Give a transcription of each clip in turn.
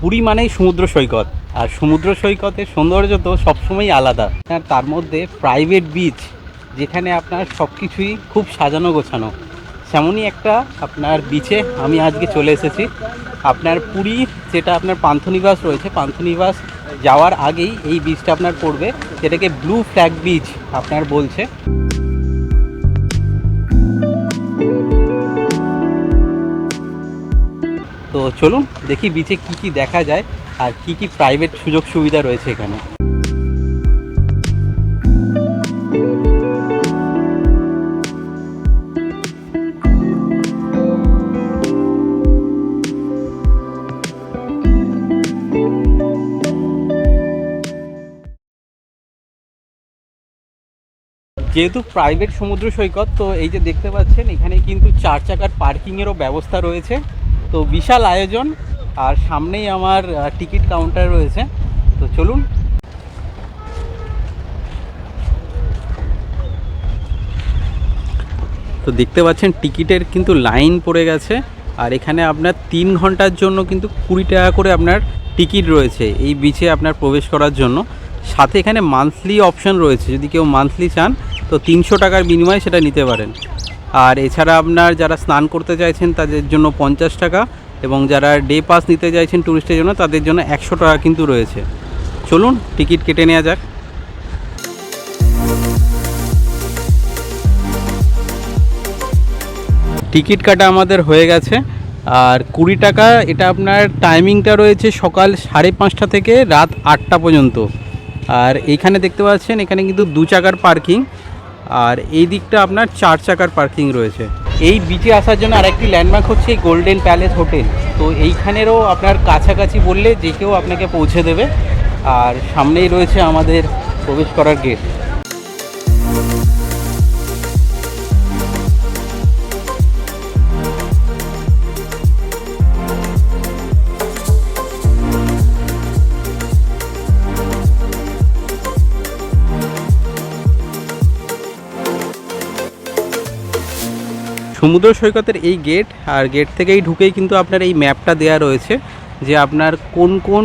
পুরী মানেই সমুদ্র সৈকত। আর সমুদ্র সৈকতের সৌন্দর্য তো সবসময়ই আলাদা। আর তার মধ্যে প্রাইভেট বিচ যেখানে আপনার সব কিছুই খুব সাজানো গোছানো। তেমনই একটা আপনার বিচে আমি আজকে চলে এসেছি। আপনার পুরী, যেটা আপনার পান্থনিবাস রয়েছে, পান্থনিবাস যাওয়ার আগেই এই বিচটা আপনার পড়বে। যেটাকে ব্লু ফ্ল্যাগ বিচ আপনার বলছে। চলুন দেখি বিচে কি কি দেখা যায় আর কি কি প্রাইভেট সুযোগ সুবিধা রয়েছে এখানে। যেহেতু প্রাইভেট সমুদ্র সৈকত, তো এই যে দেখতে পাচ্ছেন, এখানে কিন্তু চার চাকার পার্কিংয়েরও ব্যবস্থা রয়েছে। তো বিশাল আয়োজন, আর সামনেই আমার টিকিট কাউন্টার রয়েছে। তো চলুন। তো দেখতে পাচ্ছেন, টিকিটের কিন্তু লাইন পড়ে গেছে, আর এখানে আপনার তিন ঘণ্টার জন্য কিন্তু কুড়ি টাকা করে আপনার টিকিট রয়েছে এই বিচে আপনার প্রবেশ করার জন্য। সাথে এখানে মান্থলি অপশন রয়েছে, যদি কেউ মান্থলি চান, তো তিনশো টাকার বিনিময়ে সেটা নিতে পারেন। আর এছাড়া আপনার যারা স্নান করতে চাইছেন, তাদের জন্য পঞ্চাশ টাকা এবং যারা ডে পাস নিতে চাইছেন ট্যুরিস্টের জন্য, তাদের জন্য একশো টাকা কিন্তু রয়েছে। চলুন টিকিট কেটে নেওয়া যাক। টিকিট কাটা আমাদের হয়ে গেছে। আর কুড়ি টাকা, এটা আপনার টাইমিংটা রয়েছে সকাল সাড়ে পাঁচটা থেকে রাত আটটা পর্যন্ত। আর এইখানে দেখতে পাচ্ছেন, এখানে কিন্তু দু চাকার পার্কিং আর এই দিকটা আপনার চার চাকার পার্কিং রয়েছে। এই বিচে আসার জন্য আরেকটি ল্যান্ডমার্ক হচ্ছে গোল্ডেন প্যালেস হোটেল তো এইখানেরও আপনার কাছাকাছি বললে যে কেউ আপনাকে পৌঁছে দেবে। আর সামনেই রয়েছে আমাদের প্রবেশ করার গেট সমুদ্র সৈকতের এই গেট আর গেট থেকেই ঢুকেই কিন্তু আপনার এই ম্যাপটা দেয়া রয়েছে, যে আপনার কোন কোন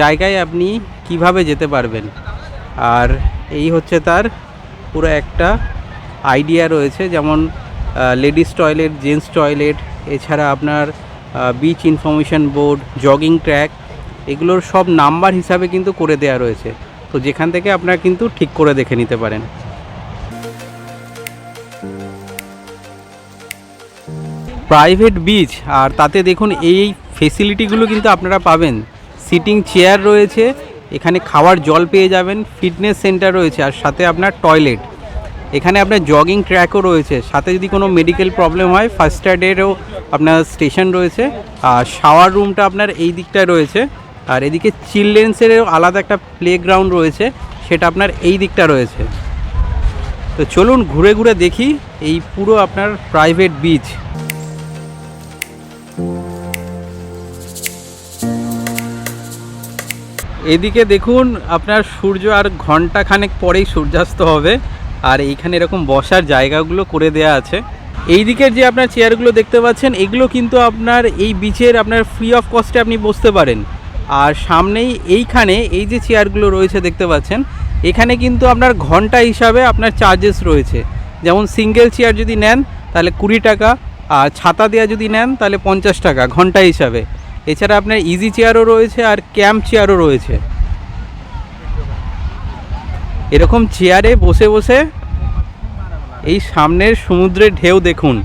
জায়গায় আপনি কীভাবে যেতে পারবেন। আর এই হচ্ছে তার পুরো একটা আইডিয়া রয়েছে, যেমন লেডিস টয়লেট জেন্টস টয়লেট এছাড়া আপনার beach information board jogging track এগুলোর সব নাম্বার হিসাবে কিন্তু করে দেওয়া রয়েছে। তো যেখান থেকে আপনারা কিন্তু ঠিক করে দেখে নিতে পারেন। প্রাইভেট বিচ আর তাতে দেখুন এই ফেসিলিটিগুলো কিন্তু আপনারা পাবেন। সিটিং চেয়ার রয়েছে, এখানে খাওয়ার জল পেয়ে যাবেন ফিটনেস সেন্টার রয়েছে, আর সাথে আপনার টয়লেট এখানে আপনার জগিং ট্র্যাকও রয়েছে, সাথে যদি কোনো মেডিকেল প্রবলেম হয় ফার্স্ট এডেরও আপনার স্টেশন রয়েছে, আর শাওয়ার রুমটা আপনার এই দিকটায় রয়েছে, আর এদিকে চিলড্রেন্সেরও আলাদা একটা প্লেগ্রাউন্ড রয়েছে, সেটা আপনার এই দিকটা রয়েছে। তো চলুন ঘুরে ঘুরে দেখি এই পুরো আপনার প্রাইভেট বিচ এদিকে দেখুন, আপনার সূর্য আর ঘণ্টা খানেক পরেই সূর্যাস্ত হবে। আর এইখানে এরকম বসার জায়গাগুলো করে দেয়া আছে। এই দিকের যে আপনার চেয়ারগুলো দেখতে পাচ্ছেন, এগুলো কিন্তু আপনার এই বিচের আপনার ফ্রি অফ কস্টে আপনি বসতে পারেন। আর সামনেই এইখানে এই যে চেয়ারগুলো রয়েছে দেখতে পাচ্ছেন, এখানে কিন্তু আপনার ঘণ্টা হিসাবে আপনার চার্জেস রয়েছে। যেমন সিঙ্গেল চেয়ার যদি নেন, তাহলে কুড়ি টাকা, আর ছাতা দেওয়া যদি নেন, তাহলে পঞ্চাশ টাকা, ঘণ্টা হিসাবে। এছাড়া আপনার ইজি চেয়ারও রয়েছে আর ক্যাম্প চেয়ারও রয়েছে। এরকম চেয়ারে বসে বসে এই সামনের সমুদ্রের ঢেউ দেখুন।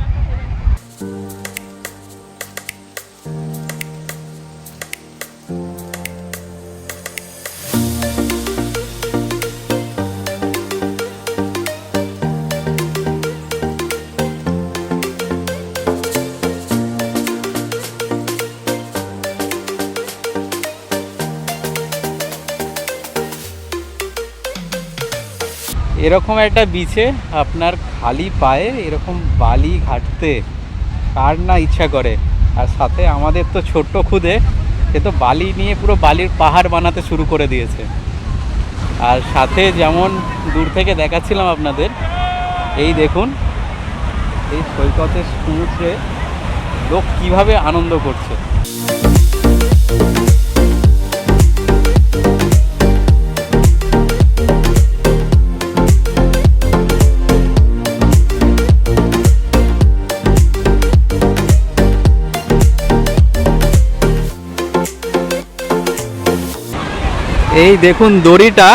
এরকম একটা বিচে আপনার খালি পায়ে এরকম বালি ঘাটতে কার না ইচ্ছা করে। আর সাথে আমাদের তো ছোট্ট খুদে, সে তো বালি নিয়ে পুরো বালির পাহাড় বানাতে শুরু করে দিয়েছে। আর সাথে যেমন দূর থেকে দেখাচ্ছিলাম আপনাদের, এই দেখুন, এই সৈকতের সমুদ্রে লোক কীভাবে আনন্দ করছে। এই দেখুন দড়িটা,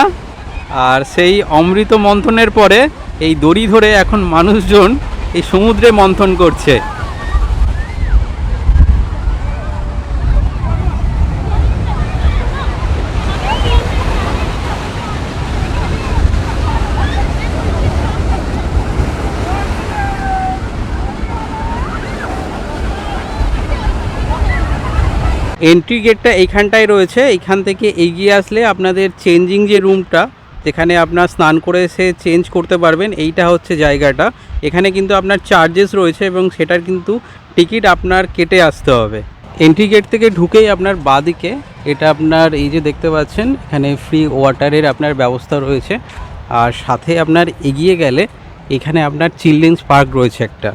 আর সেই অমৃত মন্থনের পরে এই দড়ি ধরে এখন মানুষজন এই সমুদ্রে মন্থন করছে। এন্ট্রি গেটটা এইখানটায় রয়েছে, এইখান থেকে এগিয়ে আসলে আপনাদের চেঞ্জিং যে রুমটা যেখানে আপনার স্নান করে এসে চেঞ্জ করতে পারবেন, এইটা হচ্ছে জায়গাটা। এখানে কিন্তু আপনার চার্জেস রয়েছে এবং সেটার কিন্তু টিকিট আপনার কেটে আসতে হবে। এন্ট্রি গেট থেকে ঢুকেই আপনার বাদিকে, এটা আপনার এই যে দেখতে পাচ্ছেন, এখানে ফ্রি ওয়াটারের আপনার ব্যবস্থা রয়েছে। আর সাথে আপনার এগিয়ে গেলে এখানে আপনার চিলড্রেন্স পার্ক রয়েছে একটা।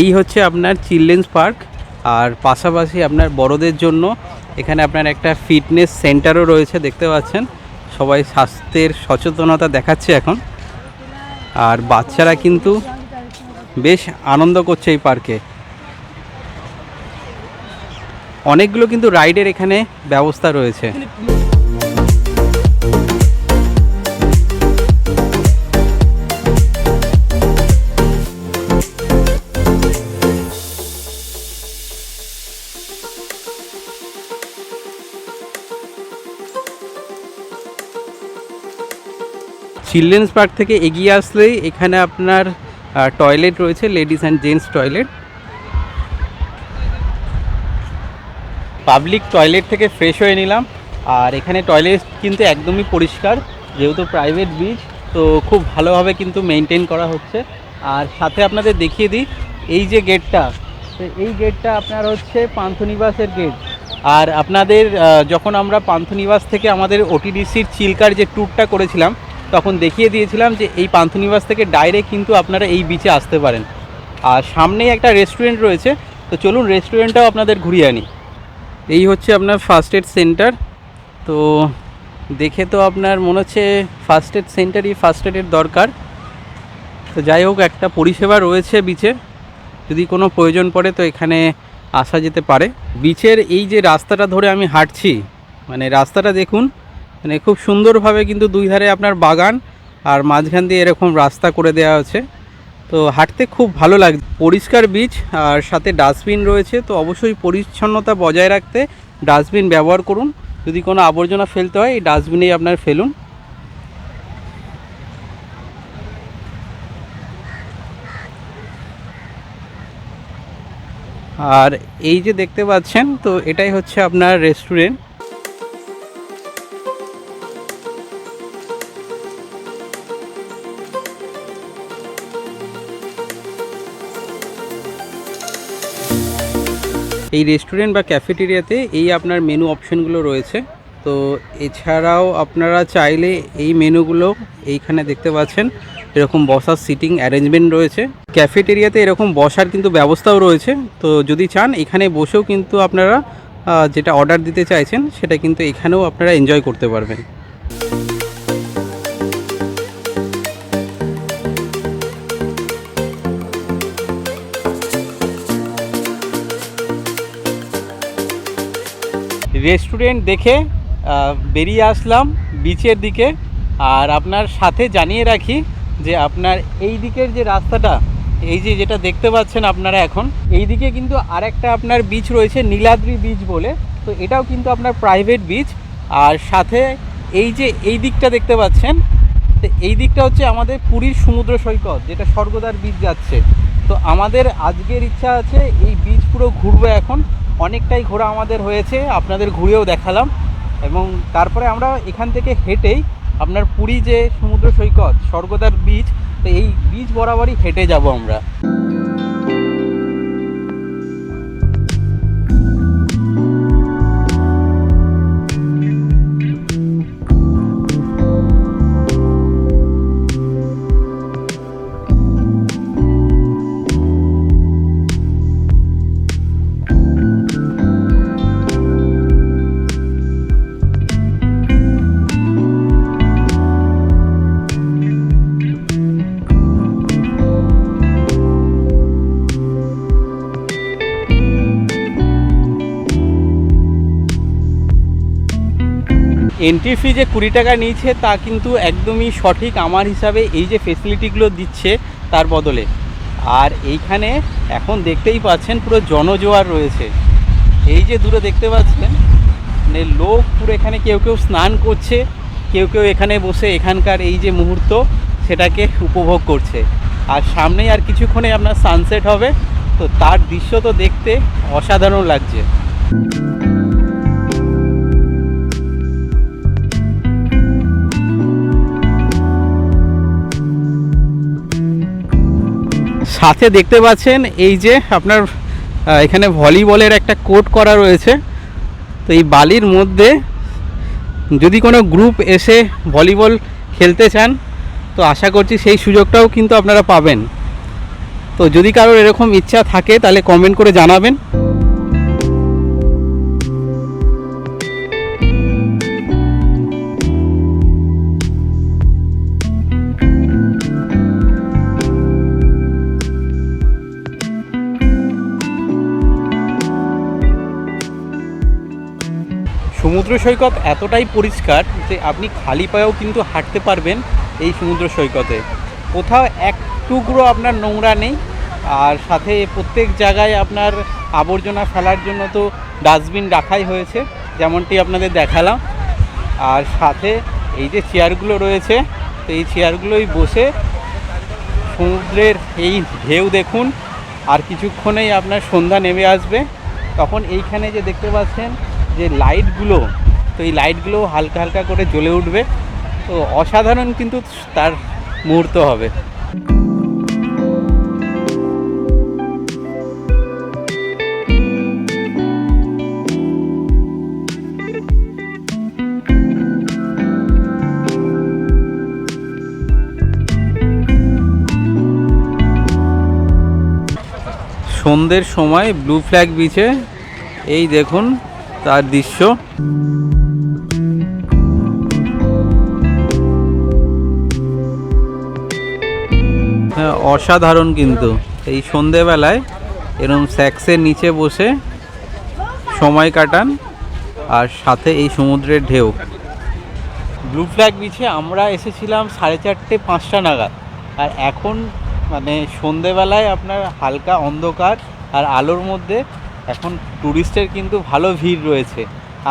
এই হচ্ছে আপনার চিলড্রেন্স পার্ক, আর পাশাপাশি আপনার বড়দের জন্য এখানে আপনার একটা ফিটনেস সেন্টারও রয়েছে, দেখতে পাচ্ছেন। সবাই স্বাস্থ্যের সচেতনতা দেখাচ্ছে এখন। আর বাচ্চারা কিন্তু বেশ আনন্দ করছে এই পার্কে। অনেকগুলো কিন্তু রাইডের এখানে ব্যবস্থা রয়েছে। চিলড্রেন্স পার্ক থেকে এগিয়ে আসলেই এখানে আপনার টয়লেট রয়েছে, ladies and gents toilet. Public toilet থেকে ফ্রেশ হয়ে নিলাম। আর এখানে টয়লেট কিন্তু একদমই পরিষ্কার, যেহেতু প্রাইভেট বিচ তো খুব ভালোভাবে কিন্তু মেনটেন করা হচ্ছে। আর সাথে আপনাদের দেখিয়ে দিই, এই যে গেটটা এই গেটটা আপনার হচ্ছে পান্থনিবাসের গেট। আর আপনাদের যখন আমরা পান্থনিবাস থেকে আমাদের ওটিডিসির চিল্কার যে ট্যুরটা করেছিলাম তখন দেখিয়ে দিয়েছিলাম যে এই পান্থনিবাস থেকে ডাইরেক্ট কিন্তু আপনারা এই বিচে আসতে পারেন। আর সামনেই একটা রেস্টুরেন্ট রয়েছে, তো চলুন রেস্টুরেন্টটাও আপনাদের ঘুরিয়ে আনি। এই হচ্ছে আপনার ফার্স্ট এড সেন্টার তো দেখে তো আপনার মনে হচ্ছে ফার্স্ট এড সেন্টারই ফার্স্ট এডের দরকার। তো যাই হোক, একটা পরিষেবা রয়েছে বিচে যদি কোনো প্রয়োজন পড়ে তো এখানে আসা যেতে পারে। বিচের এই যে রাস্তাটা ধরে আমি হাঁটছি মানে রাস্তাটা দেখুন মানে খুব সুন্দরভাবে কিন্তু দুই ধারে আপনার বাগান আর মাঝখান দিয়ে এরকম রাস্তা করে দেওয়া আছে। তো হাঁটতে খুব ভালো লাগছে পরিষ্কার বিচ আর সাথে ডাস্টবিন রয়েছে, তো অবশ্যই পরিচ্ছন্নতা বজায় রাখতে ডাস্টবিন ব্যবহার করুন। যদি কোনো আবর্জনা ফেলতে হয়, এই ডাস্টবিনেই আপনার ফেলুন। আর এই যে দেখতে পাচ্ছেন, তো এটাই হচ্ছে আপনার রেস্টুরেন্ট। এই রেস্টুরেন্ট বা ক্যাফেটেরিয়াতে এই আপনার মেনু অপশনগুলো রয়েছে। তো এছাড়াও আপনারা চাইলে এই মেনুগুলো এইখানে দেখতে পাচ্ছেন, এরকম বসার সিটিং অ্যারেঞ্জমেন্ট রয়েছে। ক্যাফেটেরিয়াতে এরকম বসার কিন্তু ব্যবস্থাও রয়েছে। তো যদি চান, এখানে বসেও কিন্তু আপনারা যেটা অর্ডার দিতে চাইছেন, সেটা কিন্তু এখানেও আপনারা এনজয় করতে পারবেন। রেস্টুরেন্ট দেখে বেরিয়ে আসলাম বিচের দিকে। আর আপনার সাথে জানিয়ে রাখি যে আপনার এই দিকের যে রাস্তাটা, এই যে যেটা দেখতে পাচ্ছেন আপনারা এখন, এই দিকে কিন্তু আরেকটা আপনার বিচ রয়েছে, নীলাদ্রি বিচ বলে। তো এটাও কিন্তু আপনার প্রাইভেট বিচ আর সাথে এই যে এই দিকটা দেখতে পাচ্ছেন, তো এই দিকটা হচ্ছে আমাদের পুরীর সমুদ্র সৈকত, যেটা স্বর্গদার বিচ যাচ্ছে। তো আমাদের আজকের ইচ্ছা আছে এই বিচ পুরো ঘুরবো এখন। অনেকটাই ঘোরা আমাদের হয়েছে, আপনাদের ঘুরেও দেখালাম। এবং তারপরে আমরা এখান থেকে হেঁটেই আপনার পুরী যে সমুদ্র সৈকত, স্বর্গদার বীজ তো এই বীজ বরাবরই হেঁটে যাব আমরা। এন্ট্রি ফি যে কুড়ি টাকা নিয়েছে, তা কিন্তু একদমই সঠিক। আমার হিসাবে এই যে ফেসিলিটিগুলো দিচ্ছে, তার বদলে। আর এইখানে এখন দেখতেই পাচ্ছেন পুরো জনজোয়ার রয়েছে। এই যে দূরে দেখতে পাচ্ছেন মানে লোক পুরো এখানে কেউ কেউ স্নান করছে, কেউ কেউ এখানে বসে এখানকার এই যে মুহূর্ত, সেটাকে উপভোগ করছে। আর সামনেই আর কিছুক্ষণে আপনার সানসেট হবে, তো তার দৃশ্য তো দেখতে অসাধারণ লাগছে। সাথে দেখতে পাচ্ছেন এই যে আপনার এখানে ভলিবলের একটা কোর্ট করা রয়েছে। তো এই বালির মধ্যে যদি কোনো গ্রুপ এসে ভলিবল খেলতে চান, তো আশা করছি সেই সুযোগটাও কিন্তু আপনারা পাবেন। তো যদি কারোর এরকম ইচ্ছা থাকে, তাহলে কমেন্ট করে জানাবেন। সৈকত এতটাই পরিষ্কার যে আপনি খালি পায়েও কিন্তু হাঁটতে পারবেন এই সমুদ্র সৈকতে। কোথাও এক টুকরো আপনার নোংরা নেই, আর সাথে প্রত্যেক জায়গায় আপনার আবর্জনা ফেলার জন্য তো ডাস্টবিন রাখাই হয়েছে, যেমনটি আপনাদের দেখালাম। আর সাথে এই যে চেয়ারগুলো রয়েছে, তো এই চেয়ারগুলোই বসে সমুদ্রের এই ঢেউ দেখুন, আর কিছুক্ষণেই আপনার সন্ধ্যা নেমে আসবে। তখন এইখানে যে দেখতে পাচ্ছেন যে লাইটগুলো তো এই লাইটগুলো হালকা হালকা করে জ্বলে উঠবে। তো অসাধারণ কিন্তু তার মুহূর্ত হবে। সন্ধ্যের সময় ব্লু ফ্ল্যাগ বিচে, এই দেখুন তার দৃশ্য। অসাধারণ কিন্তু। এই সন্ধেবেলায় এরকম স্যাক্সের নিচে বসে সময় কাটান আর সাথে এই সমুদ্রের ঢেউ। ব্লু ফ্ল্যাগ বিচে আমরা এসেছিলাম সাড়ে চারটে, পাঁচটা নাগাদ। আর এখন মানে সন্ধেবেলায় আপনার হালকা অন্ধকার আর আলোর মধ্যে এখন ট্যুরিস্টের কিন্তু ভালো ভিড় রয়েছে।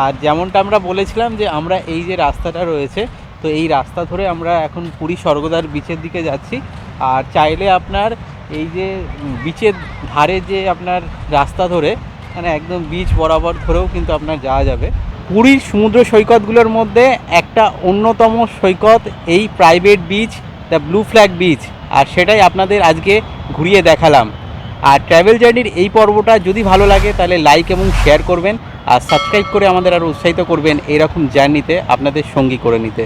আর যেমনটা আমরা বলেছিলাম যে আমরা এই যে রাস্তাটা রয়েছে, তো এই রাস্তা ধরে আমরা এখন পুরী স্বর্গদার বিচের দিকে যাচ্ছি। আর চাইলে আপনার এই যে বিচের ধারে যে আপনার রাস্তা ধরে মানে একদম বিচ বরাবর ধরেও কিন্তু আপনার যাওয়া যাবে। পুরীর সমুদ্র সৈকতগুলোর মধ্যে একটা অন্যতম সৈকত এই private beach the blue flag beach আর সেটাই আপনাদের আজকে ঘুরিয়ে দেখালাম। আর ট্রাভেল জার্নির এই পর্বটা যদি ভালো লাগে, তাহলে লাইক এবং শেয়ার করবেন, আর সাবস্ক্রাইব করে আমাদের আরও উৎসাহিত করবেন, এরকম জার্নিতে আপনাদের সঙ্গী করে নিতে।